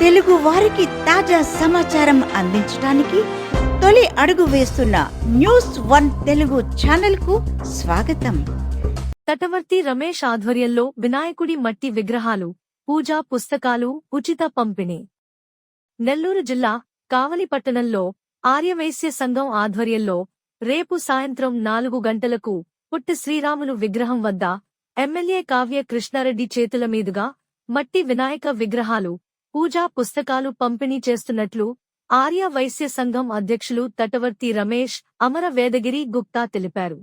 తెలుగు వారికి తాజా సమాచారం అందించడానికి తొలి అడుగు వేస్తున్న న్యూస్ వన్ తెలుగు ఛానల్కు స్వాగతం. తటవర్తి రమేష్ ఆధ్వర్యంలో వినాయకుడి మట్టి విగ్రహాలు పూజా పుస్తకాలు ఉచిత పంపిణీ. నెల్లూరు జిల్లా కావలి పట్టణంలో ఆర్యవైశ్య సంఘం ఆధ్వర్యంలో రేపు సాయంత్రం నాలుగు గంటలకు పుట్టి శ్రీరాములు విగ్రహం వద్ద ఎమ్మెల్యే కావ్య కృష్ణారెడ్డి చేతుల మీదుగా మట్టి వినాయక విగ్రహాలు పూజా పుస్తకాలు పంపిణీ చేస్తున్నట్లు ఆర్య వైశ్య సంఘం అధ్యక్షులు తటవర్తి రమేష్ అమర వేదగిరి గుప్తా తెలిపారు.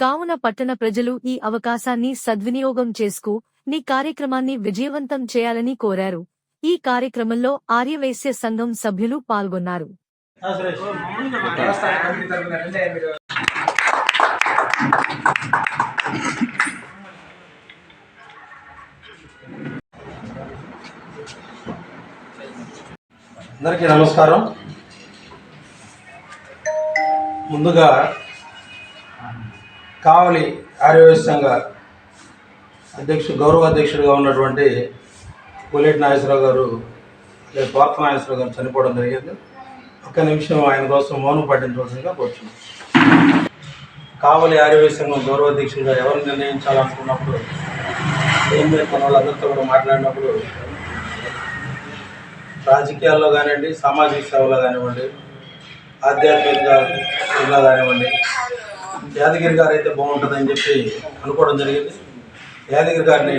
కావున పట్టణ ప్రజలు ఈ అవకాశాన్ని సద్వినియోగం చేసుకు నీ కార్యక్రమాన్ని విజయవంతం చేయాలని కోరారు. ఈ కార్యక్రమంలో ఆర్యవైశ్య సంఘం సభ్యులు పాల్గొన్నారు. అందరికీ నమస్కారం. ముందుగా కావలి ఆర్యవేశ సంఘ అధ్యక్షుడు గౌరవ అధ్యక్షుడిగా ఉన్నటువంటి పులేటి నాగేశ్వరరావు గారు లేదా పార్థ నాగేశ్వరరావు గారు చనిపోవడం జరిగింది. ఒక్క నిమిషం ఆయన కోసం మౌనం పాటించవలసిందిగా కోరుచున్నాం. కావలి ఆర్యవేశ సంఘం గౌరవ అధ్యక్షుడిగా ఎవరు నిర్ణయించాలనుకున్నప్పుడు ఏం చేస్తున్న వాళ్ళందరితో కూడా మాట్లాడినప్పుడు రాజకీయాల్లో కానివ్వండి సామాజిక సేవలో కానివ్వండి ఆధ్యాత్మికంగా కానివ్వండి యాదగిరి గారు అయితే బాగుంటుందని చెప్పి అనుకోవడం జరిగింది. యాదగిరి గారిని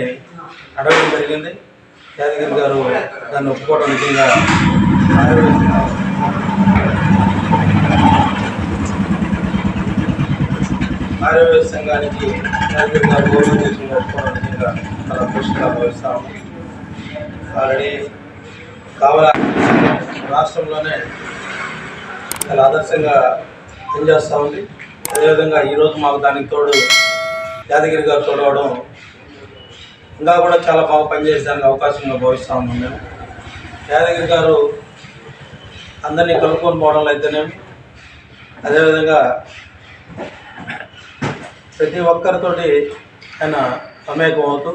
అడగడం జరిగింది. యాదగిరి గారు దాన్ని ఒప్పుకోవడం నిజంగా ఆరోగ్య సంఘానికి యాదగిరి గారు గౌరవ ఒప్పుకోవడం నిజంగా చాలా కృషిగా భావిస్తాము ఆల్రెడీ కావాల? రాష్ట్రంలోనే చాలా ఆదర్శంగా పనిచేస్తూ ఉంది. అదేవిధంగా ఈరోజు మాకు దానికి తోడు యాదగిరి గారు తోడవడం ఇంకా కూడా చాలా బాగా పనిచేసేదానికి అవకాశంగా భావిస్తూ ఉన్నాం మేము. యాదగిరి గారు అందరినీ కలుపుకొని పోవడంలో అయితేనేమి అదేవిధంగా ప్రతి ఒక్కరితోటి ఆయన మమేకం అవుతూ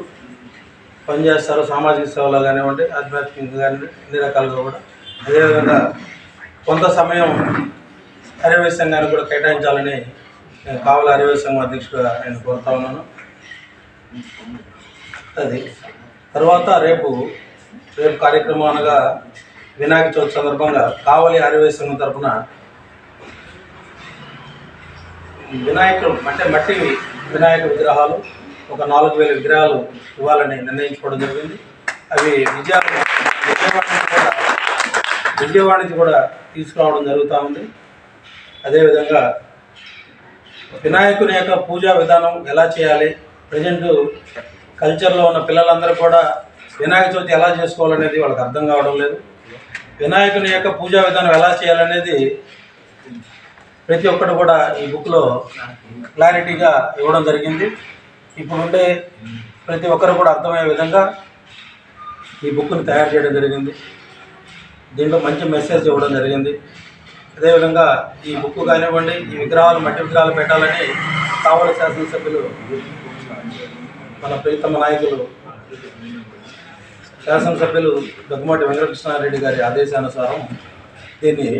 పనిచేస్తారు సామాజిక సేవలో కానివ్వండి ఆధ్యాత్మికంగా కానివ్వండి అన్ని రకాలుగా కూడా. అదేవిధంగా కొంత సమయం అరవై కూడా కేటాయించాలని నేను కావాల అరవై సంఘం అధ్యక్షుడిగా నేను కోరుతా ఉన్నాను. అది. తర్వాత రేపు రేపు కార్యక్రమం అనగా వినాయక చవితి సందర్భంగా కావలి అరవై సంఘం తరఫున వినాయకుడు అంటే మట్టి వినాయక విగ్రహాలు ఒక నాలుగు వేల విగ్రహాలు ఇవ్వాలని నిర్ణయించుకోవడం జరిగింది. అవి విజయవాడ కూడా విజయవాడ నుంచి కూడా తీసుకురావడం జరుగుతూ ఉంది. అదేవిధంగా వినాయకుని యొక్క పూజా విధానం ఎలా చేయాలి? ప్రజెంట్ కల్చర్లో ఉన్న పిల్లలందరూ కూడా వినాయక చవితి ఎలా చేసుకోవాలనేది వాళ్ళకి అర్థం కావడం లేదు. వినాయకుని యొక్క పూజా విధానం ఎలా చేయాలనేది ప్రతి ఒక్కటి కూడా ఈ బుక్లో క్లారిటీగా ఇవ్వడం జరిగింది. ఇప్పుడుండే ప్రతి ఒక్కరు కూడా అర్థమయ్యే విధంగా ఈ బుక్ని తయారు చేయడం జరిగింది. దీంట్లో మంచి మెసేజ్ ఇవ్వడం జరిగింది. అదేవిధంగా ఈ బుక్ కానివ్వండి ఈ విగ్రహాలు మట్టి విగ్రహాలు పెట్టాలని కావలి శాసనసభ్యులు మన ప్రీతమ నాయకులు శాసనసభ్యులు దగ్గుమాటి వెంకటకృష్ణారెడ్డి గారి ఆదేశానుసారం దీన్ని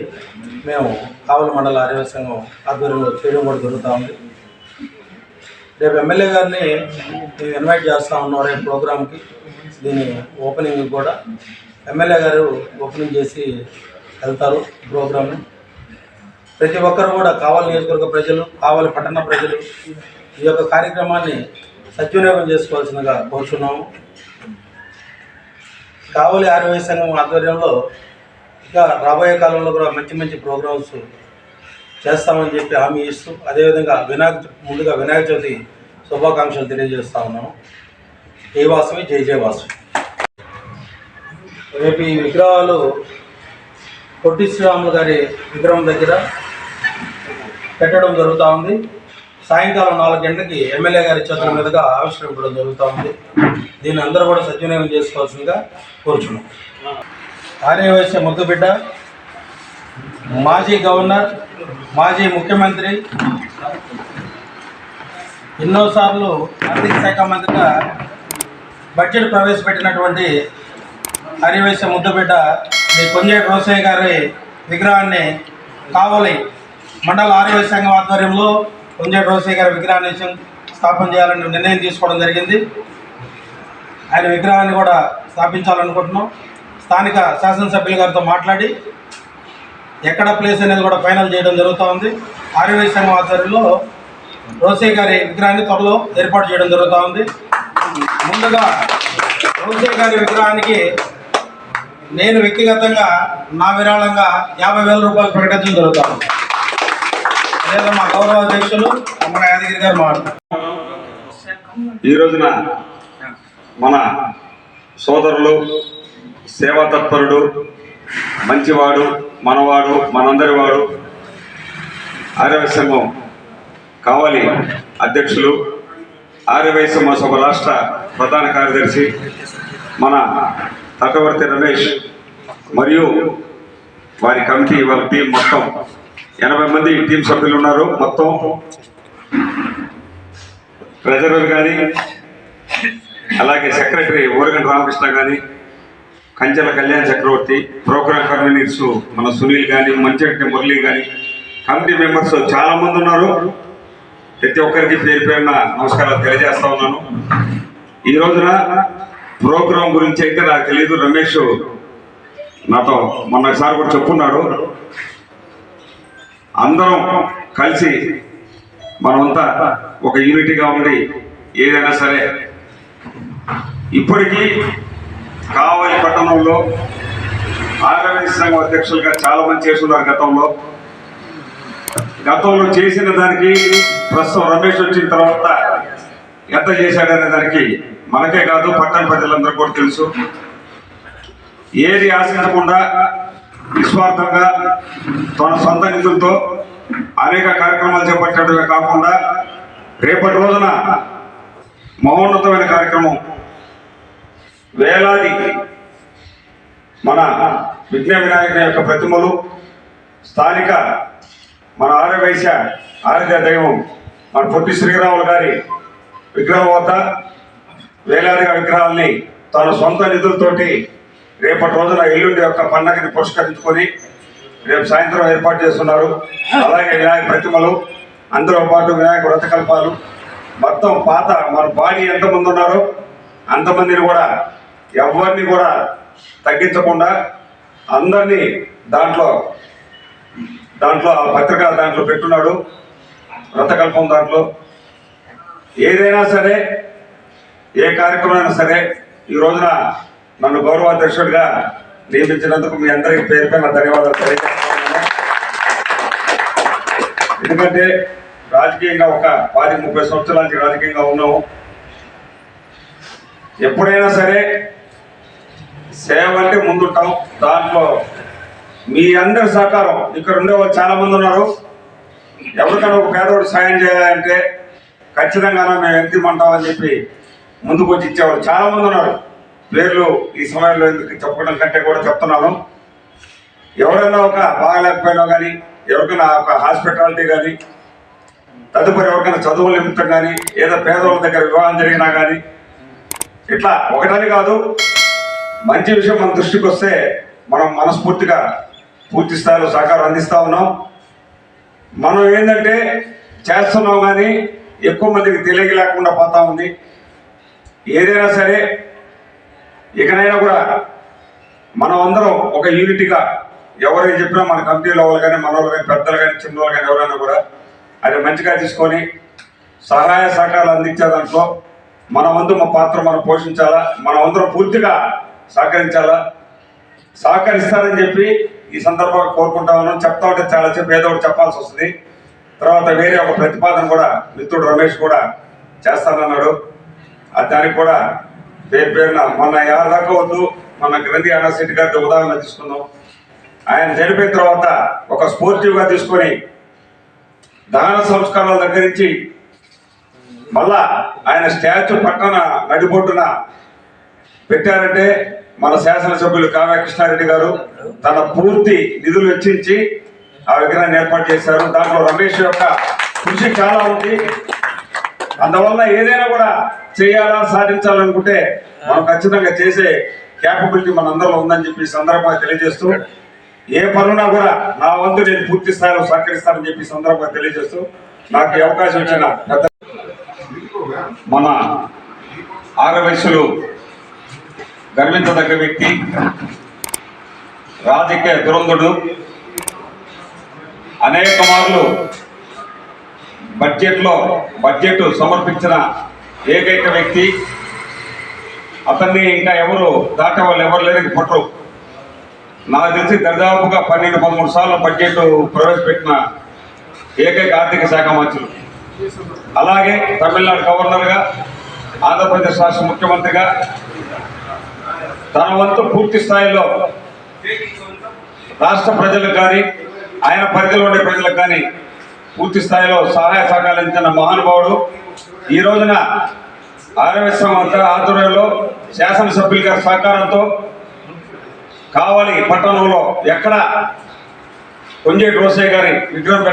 మేము కావలి మండల ఆర్యవ సంఘం ఆధ్వర్యంలో చేయడం కూడా జరుగుతూ ఉంది. రేపు ఎమ్మెల్యే గారిని ఇన్వైట్ చేస్తా ఉన్నాం రేపు ప్రోగ్రామ్కి దీని ఓపెనింగ్ కూడా ఎమ్మెల్యే గారు ఓపెనింగ్ చేసి వెళ్తారు ప్రోగ్రామ్ని ప్రతి ఒక్కరు కూడా కావాలి నియోజకవర్గ ప్రజలు కావాలి పట్టణ ప్రజలు ఈ యొక్క కార్యక్రమాన్ని సద్వినియోగం చేసుకోవాల్సిందిగా కోరుచున్నాము. కావలి ఆరోగ్య సంఘం ఆధ్వర్యంలో ఇక రాబోయే కాలంలో కూడా మంచి మంచి ప్రోగ్రామ్స్ చేస్తామని చెప్పి హామీ ఇస్తూ అదేవిధంగా వినాయక ముందుగా వినాయక చవితి శుభాకాంక్షలు తెలియజేస్తా ఉన్నాము. జై వాసవి? జై జయ వాసవి. రేపు ఈ విగ్రహాలు పొట్టి శ్రీరాములు గారి విగ్రహం దగ్గర పెట్టడం జరుగుతూ ఉంది. సాయంకాలం నాలుగు గంటలకి ఎమ్మెల్యే గారి చేతుల మీదుగా ఆవిష్కరించడం జరుగుతూ ఉంది. దీన్ని అందరూ కూడా సద్వినియోగం చేసుకోవాల్సిందిగా కోరుచున్నాం. ఆర్యవైశ్య ముద్దుబిడ్డ మాజీ గవర్నర్ మాజీ ముఖ్యమంత్రి ఎన్నోసార్లు ఆర్థిక శాఖ మంత్రిగా బడ్జెట్ ప్రవేశపెట్టినటువంటి హరివేశ ముద్దుబిడ్డ శ్రీ కొంజేటి రోసయ్య గారి విగ్రహాన్ని కావలి మండల ఆరోగ్య సంఘం ఆధ్వర్యంలో కొంజేటి రోసయ్య గారి విగ్రహాన్ని స్థాపన చేయాలని నిర్ణయం తీసుకోవడం జరిగింది. ఆయన విగ్రహాన్ని కూడా స్థాపించాలనుకుంటున్నాం. స్థానిక శాసనసభ్యుల గారితో మాట్లాడి ఎక్కడ ప్లేస్ అనేది కూడా ఫైనల్ చేయడం జరుగుతూ ఉంది ఆర్యవేశ సంఘం ఆధ్వర్యంలో రోసే గారి విగ్రహాన్ని త్వరలో ఏర్పాటు చేయడం జరుగుతూ ఉంది. ముందుగా రోసే గారి విగ్రహానికి నేను వ్యక్తిగతంగా నా విరాళంగా యాభై వేల రూపాయలు ప్రకటించడం జరుగుతూ ఉంది. మా గౌరవ అధ్యక్షులు మన యాదగిరి గారు మాట్లాడుతున్నారు ఈ రోజున మన సోదరులు సేవా తత్పరుడు మంచివాడు మనవాడు మనందరి వాడు ఆర్యవ సంఘం కావాలి. అధ్యక్షులు ఆర్యవై సంఘ సభ రాష్ట్ర ప్రధాన కార్యదర్శి మన తటవర్తి రమేష్ మరియు వారి కమిటీ వాళ్ళ టీం మొత్తం. ఎనభై మంది టీం సభ్యులు ఉన్నారు మొత్తం. ట్రెజరర్ కానీ అలాగే సెక్రటరీ ఊరగంట రామకృష్ణ కానీ కంచెల కళ్యాణ్ చక్రవర్తి ప్రోగ్రామ్ కన్వీనర్స్ మన సునీల్ కానీ మంచిరెడ్డి మురళి కానీ కమిటీ మెంబర్స్ చాలామంది ఉన్నారు. ప్రతి ఒక్కరికి పేరు పేరున నమస్కారాలు తెలియజేస్తా ఉన్నాను. ఈ రోజున ప్రోగ్రాం గురించి అయితే నాకు తెలియదు రమేష్ నాతో మొన్నసారి కూడా చెప్పున్నాడు అందరం కలిసి మనమంతా ఒక యూనిటీగా ఉండి ఏదైనా సరే ఇప్పటికీ కావలి పట్టణంలో ఆర్యవేశ సంఘం అధ్యక్షులుగా చాలా మంది చేస్తున్నారు గతంలో. గతంలో చేసిన దానికి ప్రస్తుతం రమేష్ వచ్చిన తర్వాత ఎంత చేశాడనే దానికి మనకే కాదు పట్టణ ప్రజలందరూ కూడా తెలుసు. ఏది ఆశించకుండా నిస్వార్థంగా తన సొంత నిధులతో అనేక కార్యక్రమాలు చేపట్టడమే కాకుండా రేపటి రోజున మహోన్నతమైన కార్యక్రమం వేలాది మన విఘ్న వినాయకుని యొక్క ప్రతిమలు స్థానిక మన ఆర్యవైశ్య ఆరాధ్య దైవం మన పొట్టి శ్రీరాములు గారి విగ్రహం వద్ద వేలాదిగా విగ్రహాల్ని తన సొంత నిధులతోటి రేపటి రోజున ఎల్లుండి యొక్క పండగని పురస్కరించుకొని రేపు సాయంత్రం ఏర్పాటు చేస్తున్నారు. అలాగే వినాయక ప్రతిమలు అందరూ పాటు వినాయక వ్రతకల్పాలు. మొత్తం పాత మన బాడీ ఎంతమంది ఉన్నారో అంతమందిని కూడా ఎవరిని కూడా తగ్గించకుండా అందరినీ దాంట్లో దాంట్లో ఆ పత్రిక దాంట్లో పెట్టున్నాడు. వ్రతకల్పం దాంట్లో ఏదైనా సరే ఏ కార్యక్రమమైనా సరే ఈ రోజున నన్ను గౌరవాధ్యక్షుడిగా నియమించినందుకు మీ అందరికీ పేరు పైన ధన్యవాదాలు తెలియజేస్తున్నాను. ఎందుకంటే రాజకీయంగా ఒక పది ముప్పై సంవత్సరాల నుంచి రాజకీయంగా ఉన్నాము. ఎప్పుడైనా సరే సేవ అంటే ముందుంటాం. దాంట్లో మీ అందరి సహకారం ఇక్కడ ఉండే వాళ్ళు చాలా మంది ఉన్నారు. ఎవరికైనా ఒక పేదవాడు సాయం చేయాలంటే ఖచ్చితంగా మేము ఎంత ఇమ్మంటామని చెప్పి ముందుకు వచ్చి ఇచ్చేవాళ్ళు. చాలామంది ఉన్నారు. పేర్లు ఈ సమయంలో ఎందుకు చెప్పడం కంటే కూడా చెప్తున్నాను. ఎవరైనా ఒక బాగలేకపోయినా కానీ ఎవరికైనా ఒక హాస్పిటాలిటీ కానీ తదుపరి ఎవరికైనా చదువుల నిమిత్తం కానీ ఏదో పేదవాళ్ళ దగ్గర వివాహం జరిగినా కానీ ఇట్లా ఒకటని కాదు మంచి విషయం మన దృష్టికి వస్తే మనం మనస్ఫూర్తిగా పూర్తి స్థాయిలో సహకారం అందిస్తూ ఉన్నాం. మనం ఏంటంటే చేస్తున్నాం కానీ ఎక్కువ మందికి తెలియక లేకుండా పోతా ఉంది. ఏదైనా సరే ఇకనైనా కూడా మనం అందరం ఒక యూనిట్గా ఎవరైనా చెప్పినా మన కంపెనీలో వాళ్ళు కానీ మన వాళ్ళు కానీ పెద్దలు కానీ చిన్న వాళ్ళు కానీ ఎవరైనా కూడా అది మంచిగా తీసుకొని సహాయ సహకారాలు అందించే దాంట్లో మన వంతు మా పాత్ర మనం పోషించాలా మనం అందరం పూర్తిగా సహకరించాలా సహకరిస్తారని చెప్పి ఈ సందర్భంగా కోరుకుంటా ఉన్నాం చెప్తా ఉంటే చాలా చెప్పి ఏదో ఒకటి చెప్పాల్సి వస్తుంది. తర్వాత వేరే ఒక ప్రతిపాదన కూడా మిత్రుడు రమేష్ కూడా చేస్తానన్నాడు. దానికి కూడా పేరు పేరున మొన్న ఎవరి దాకా వద్దు మన గ్రంథి యూనివర్సిటీ గారి ఉదాహరణ తీసుకుందాం. ఆయన చనిపోయిన తర్వాత ఒక స్పోర్టివ్గా తీసుకొని దాన సంస్కారాల దగ్గర నుంచి మళ్ళా ఆయన స్టాచ్యూ పట్టణ నడిబొట్టున పెట్టారంటే మన శాసనసభ్యులు కావ్య కృష్ణారెడ్డి గారు తన పూర్తి నిధులు వెచ్చించి ఆ విగ్రహాన్ని ఏర్పాటు చేశారు. దాంట్లో రమేష్ యొక్క కృషి చాలా ఉంది. అందువల్ల ఏదైనా కూడా చేయాలా సాధించాలనుకుంటే మనం ఖచ్చితంగా చేసే క్యాపబిలిటీ మన అందరిలో ఉందని చెప్పి సందర్భంగా తెలియజేస్తూ ఏ పనున్నా కూడా నా వంతు నేను పూర్తి స్థాయిలో సహకరిస్తానని చెప్పి సందర్భంగా తెలియజేస్తూ నాకు అవకాశం ఇచ్చిన మన ఆరవయసులు గర్వించదగ్గ వ్యక్తి రాజకీయ దురంధుడు అనేక మార్లు బడ్జెట్లో బడ్జెట్ సమర్పించిన ఏకైక వ్యక్తి. అతన్ని ఇంకా ఎవరు దాటే వాళ్ళు ఎవరు లేరు పుట్టరు నాకు తెలిసి దరిదాపుగా పన్నెండు పదమూడు సార్లు బడ్జెట్ ప్రవేశపెట్టిన ఏకైక ఆర్థిక శాఖ మంత్రులు. అలాగే తమిళనాడు గవర్నర్గా ఆంధ్రప్రదేశ్ రాష్ట్ర ముఖ్యమంత్రిగా తన వంతు పూర్తి స్థాయిలో రాష్ట్ర ప్రజలకు కానీ ఆయన పరిధిలో ఉండే ప్రజలకు కానీ పూర్తి స్థాయిలో సహాయ సహకారాలు అందించిన మహానుభావుడు. ఈ రోజున ఆరోగ్యశ్రమ ఆధ్వర్యంలో శాసనసభ్యుల గారి సహకారంతో కావాలి పట్టణంలో ఎక్కడ కొంజేటి రోసయ్య గారి విగ్రహం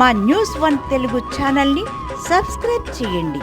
మా న్యూస్ వన్ తెలుగు ఛానల్ని సబ్స్క్రైబ్ చేయండి.